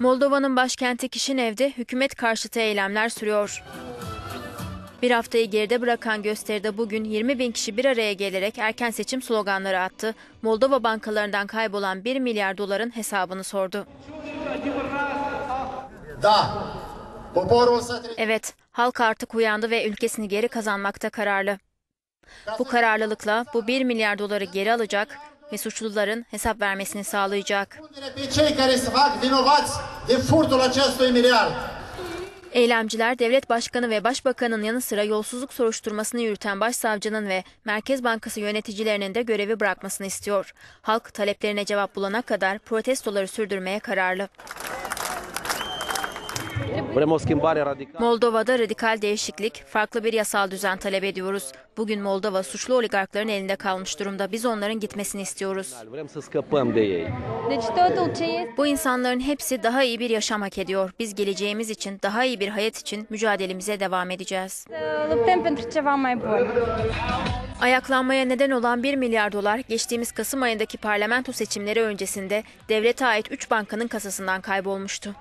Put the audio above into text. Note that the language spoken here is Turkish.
Moldova'nın başkenti Kişinev'de hükümet karşıtı eylemler sürüyor. Bir haftayı geride bırakan gösteride bugün 20 bin kişi bir araya gelerek erken seçim sloganları attı. Moldova bankalarından kaybolan 1 milyar doların hesabını sordu. Evet, halk artık uyandı ve ülkesini geri kazanmakta kararlı. Bu kararlılıkla bu 1 milyar doları geri alacak ve suçluların hesap vermesini sağlayacak. Eylemciler devlet başkanı ve başbakanın yanı sıra yolsuzluk soruşturmasını yürüten başsavcının ve Merkez Bankası yöneticilerinin de görevi bırakmasını istiyor. Halk taleplerine cevap bulana kadar protestoları sürdürmeye kararlı. Moldova'da radikal değişiklik, farklı bir yasal düzen talep ediyoruz. Bugün Moldova suçlu oligarkların elinde kalmış durumda. Biz onların gitmesini istiyoruz. Bu insanların hepsi daha iyi bir yaşam hak ediyor. Biz geleceğimiz için, daha iyi bir hayat için mücadelemize devam edeceğiz. Ayaklanmaya neden olan 1 milyar dolar geçtiğimiz Kasım ayındaki parlamento seçimleri öncesinde devlete ait 3 bankanın kasasından kaybolmuştu.